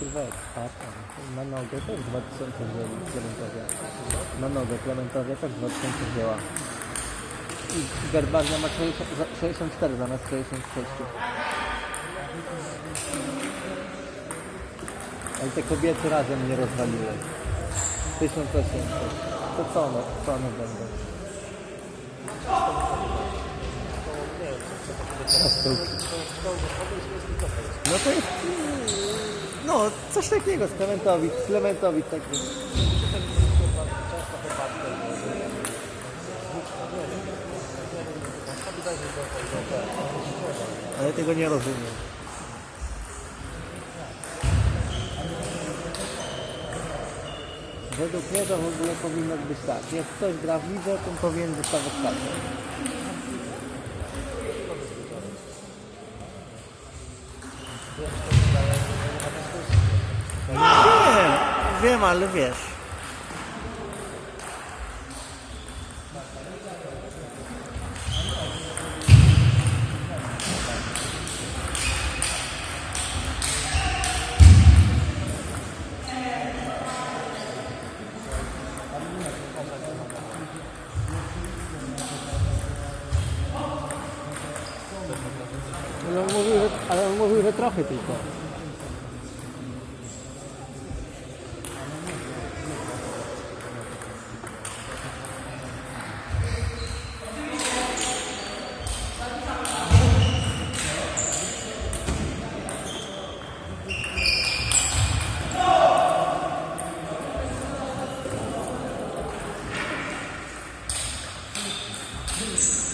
Tam. Na nogę też 2000 wzięli Klementowia. Na nogę Klementowia też 2000 wzięła. I Gerbarnia ma 60, za- 64 zamiast 66. Ale te kobiety razem mnie rozwaliły. 1800. To co one, co one będą? No to jest... No, coś takiego z Klementowic, z Klementowic taki. Ale tego nie rozumiem. Według mnie to w ogóle powinno być tak. Jak ktoś gra w lidze, to powinien dostawać kartę. Wiem, wiem, ale wiesz. Ale on mówił, że, trochę tylko. peace.